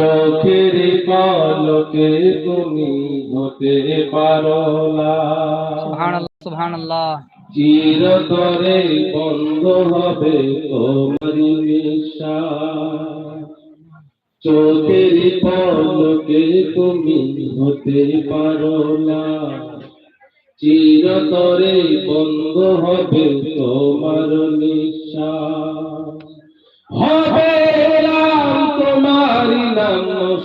চোখের পলকে তুমি হতে পারো না। সুবহানাল্লাহ সুবহানাল্লাহ। চিরতরে বন্ধ হবে তোমার নিঃশ্বাস। চোখের পলকে তুমি হতে পারো না। চিরতরে বন্ধ হবে তোমার নিঃশ্বাস হবে এলাম তোমার নাম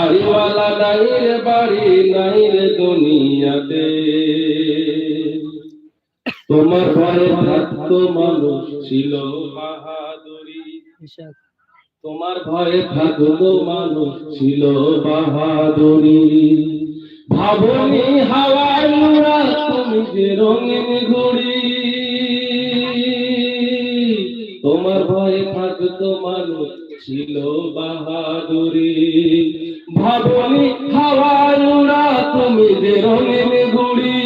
বাড়িওয়ালা নাই রে বাড়ি নাই রে দুনিয়াতে। তোমার ঘরে থাকতো মানুষ ছিল বাহাদুরি। তোমার ভয়ে থাকতো মানুষ ছিল বাহাদুরি। ভাবনি হাওয়ার উড়া তুমি যে রঙিন ঘুড়ি। তোমার ভয়ে থাকতো মানুষ ছিল বাহাদুরি। ভাবনি হাওয়ার উড়া তুমি যে রঙিন ঘুড়ি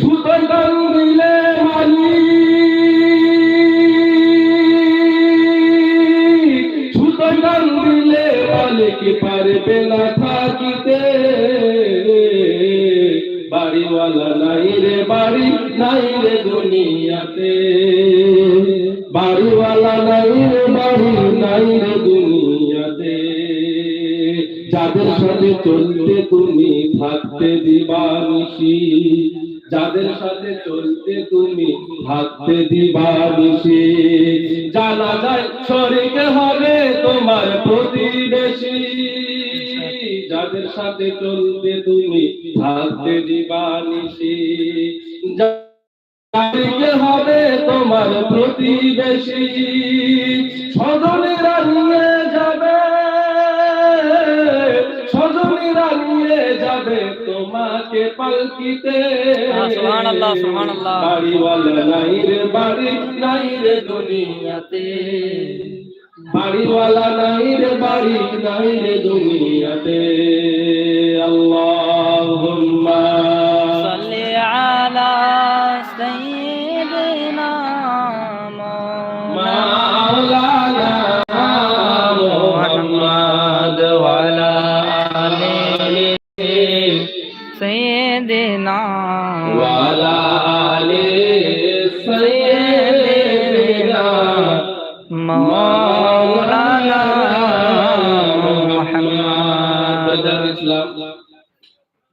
ছুতো গান দিলে মালিক ছুতো গান দিলে মালিক পারবে না থাকিতে। বাড়িওয়ালা নাই রে, বাড়ি নাই রে দুনিয়াতে। বাড়িওয়ালা নাই নাই রে দুনিয়াতে। যাদের সাথে চলতে তুমি থাকতে দিবানিসি যাদের সাথে চলতে তুমি থাকতে দিবানিসি জানা যায় শরীরে হবে তোমার প্রতিবেশী। যাদের সাথে চলতে তুমি থাকতে দিবানিসি যাদেরকে হবে তোমার প্রতিবেশী। স্বজনেরা নিয়ে যাবে স্বজনেরা নিয়ে যাবে তোমাকে পালকিতে। সুবহানাল্লাহ। বাড়িওয়ালা নাই রে বাড়ি নাই রে দুনিয়াতে। বাড়িওয়ালা নাই রে বাড়ি নাই রে দুনিয়াতে। سيدنا وعلى آل سيدنا مولانا محمد ইসলাম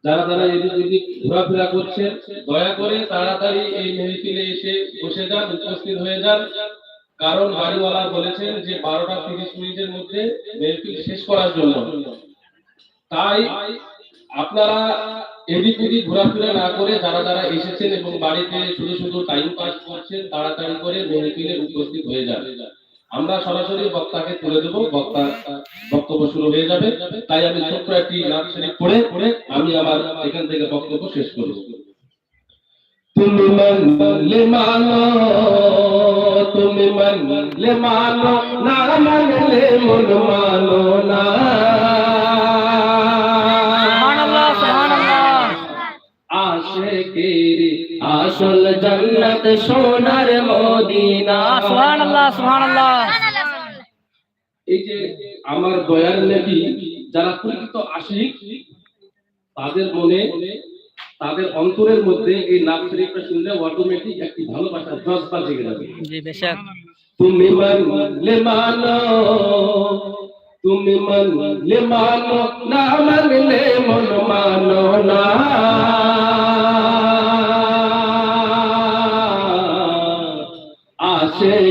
যারা তারা এদিক ওদিক ঘোরাফেরা করছে দয়া করে তাড়াতাড়ি এই মেহফিলে এসে বসে যান উপস্থিত হয়ে যান কারণ বাড়িওয়ালা বলেছেন যে বারোটা তিরিশ মিনিটের মধ্যে মেহফিল শেষ করার জন্য তাই আপনারা এদিক ওদিক ঘোরাফেরা না করে যারা যারা এসেছেন এবং বাড়িতে শুধু শুধু টাইম পাস করছেন, তাড়াতাড়ি করে মেহফিলে উপস্থিত হয়ে যান। আমরা সরাসরি বক্তাকে তুলে দেবো। বক্তা বক্তব্য শুরু হয়ে যাবে। তাই আমি ছোট্ট একটি নাম পড়ে পড়ে আমি আমার এখান থেকে বক্তব্য শেষ করব। তুমি মানলে মানো, তুমি মানলে মানো, না মানলে মন মানো না। আশেকের আসল জান্নাত সোনার মদিনা। সুবহানাল্লাহ সুবহানাল্লাহ। এই যে আমার দয়ার নবী যারা প্রকৃত আশিক তাদের মনে তাদের অন্তরের মধ্যে এই নাম শরীফটা শুনলে অটোমেটিক একটি ভালোবাসার জজবা জেগে যাবে। তুমি মানলে মানো তুমি মানলে মানো না মানলে মন মানো না।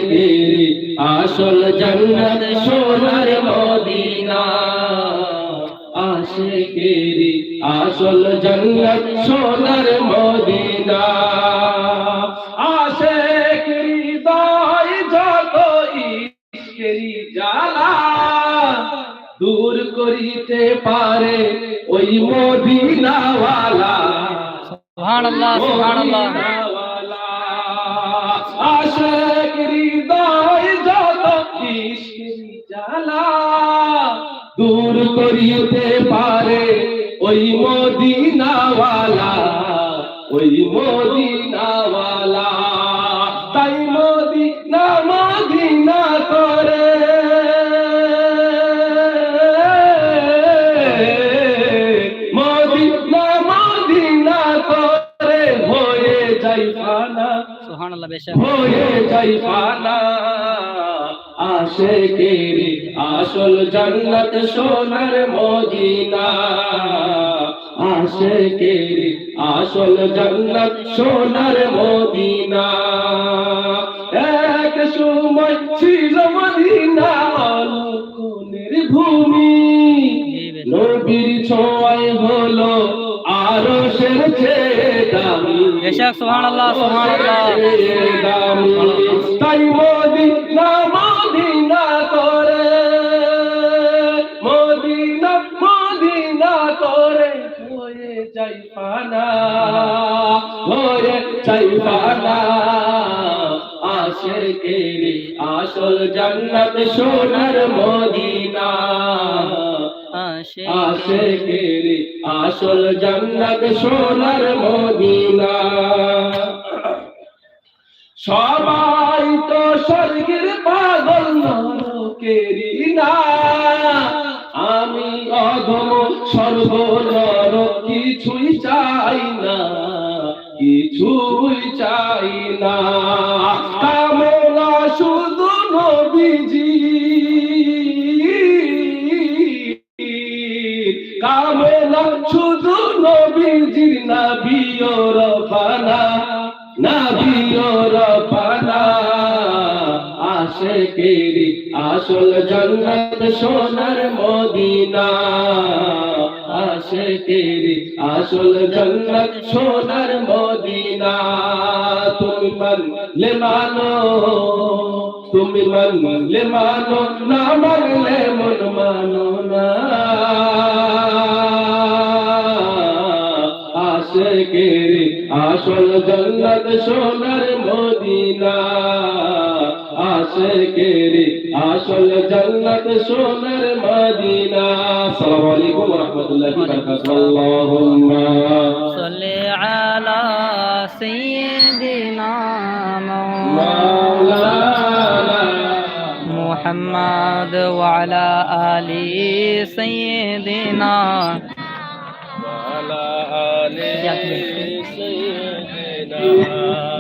আসে আসল জন্নত সোনার মদিনা। আসে গেরে আসল জন্নত সোনার মদিনা। আসে হৃদয় যত ইশকেরি জ্বালা। দূর করিতে পারে ওই মদিনাওয়ালা। সুবহানাল্লাহ সুবহানাল্লাহ। মদিনাওয়ালা। আশেক হৃদয় যত জ্বালা দূর করিতে পারে ওই মদিনাওয়ালা ওই মদিনাওয়ালা। যাই ফানা সুবহানাল্লাহ বেশক হয়ে যাই ফানা আশে কেরি আসল জান্নাত সোনার মদিনা। আশে কেরি আসল জান্নাত সোনার মদিনা। এক সময় ছিল মদিনা আলোকনের ভূমি বেশক যাই পানা আসে কেরে আসল জান্নাত সোনার মদিনা। আসল জান্নাত সোনার মদিনা। সবাই তো স্বর্গের পাগল নরকেরই না। আমি অধম সর্বনর কিছুই চাই না কিছুই চাই না। শুধু নবীজির নাবিও রবানা নাবিও রবানা আসে কেরি আসল জন্নত সোনার মদিনা। আসে কেরি আসল জন্নত সোনার মদিনা। তুমি মানলে মানো, তুমি মানলে মানো, না মানলে মন মানো না। আসল জন্নত সোনার মদিনা। আশেকের আসল জন্নত সোনার মদিনা। আসসালামু আলাইকুম ওয়া রাহমাতুল্লাহি ওয়া বারাকাতুহু। আল্লাহুম্মা। সাল্লি আলা সাইয়্যিদিনা মাওলানা মুহাম্মদ ওয়া আলা আলি সাইয়্যিদিনা। ওয়া আলা আলি Amen.